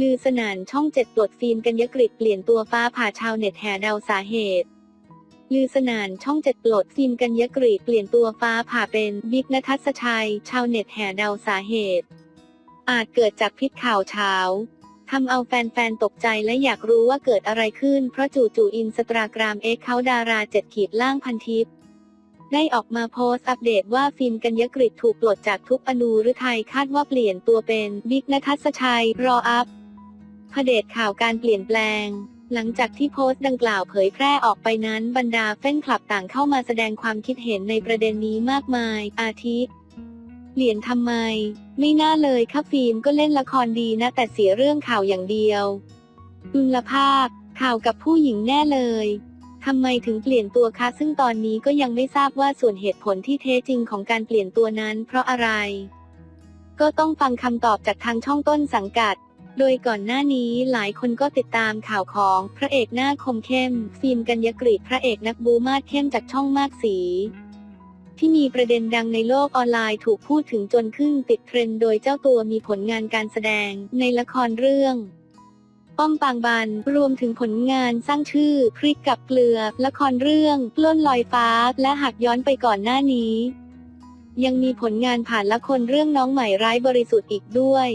ลือสนานช่องเจ็ดปลดฟิล์มกัญญกฤษเปลี่ยนตัวฟ้าผ่าชาวเน็ตแห่เดาสาเหตุ ลือสนานช่องเจ็ดปลดฟิล์มกัญญกฤษเปลี่ยนตัวฟ้าผ่าเป็นบิ๊กนทัศชัย ชาวเน็ตแห่เดาสาเหตุ อาจเกิดจากพิษข่าวเช้าทำเอาแฟนๆ ตกใจและอยากรู้ว่าเกิดอะไรขึ้น เพราะจู่ๆอินสตาแกรมเอ็กเขาดาราเจ็ดขีดล่างพันทิปได้ออกมาโพสต์อัปเดตว่าฟิล์มกัญญกฤษถูกปลดจากทุกอนูหรือไทยคาดว่าเปลี่ยนตัวเป็นบิ๊กนทัศชัยรออัพ พเดตข่าวการเปลี่ยนแปลง หลังจากที่โพสต์ดังกล่าวเผยแพร่ออกไปนั้นบรรดาแฟนคลับต่างเข้ามาแสดงความคิดเห็นในประเด็นนี้มากมาย อาทิเปลี่ยนทำไม ไม่น่าเลยค่ะฟิล์มก็เล่นละครดีนะ แต่เสียเรื่องข่าวอย่างเดียวดุลภาพข่าวกับผู้หญิงแน่เลยทำไมถึงเปลี่ยนตัวคะซึ่งตอนนี้ก็ยังไม่ทราบว่าส่วนเหตุผลที่แท้จริงของการเปลี่ยนตัวนั้นเพราะอะไร ก็ต้องฟังคำตอบจากทางช่องต้นสังกัด โดยก่อนหน้านี้หลายคนก็ติดตามข่าวของพระเอกหน้าคมเข้ม ฟิล์มกัญญกฤษพระเอกนักบูมาดเข้มจากช่องมากสี ที่มีประเด็นดังในโลกออนไลน์ถูกพูดถึงจนขึ้นติดเทรนด์โดยเจ้าตัวมีผลงานการแสดงในละครเรื่องป้อมปางบันรวมถึงผลงานสร้างชื่อพริกกับเกลือ ละครเรื่องล้นลอยฟ้า และหากย้อนไปก่อนหน้านี้ ยังมีผลงานผ่านละครเรื่องน้องใหม่ร้ายบริสุทธิ์อีกด้วย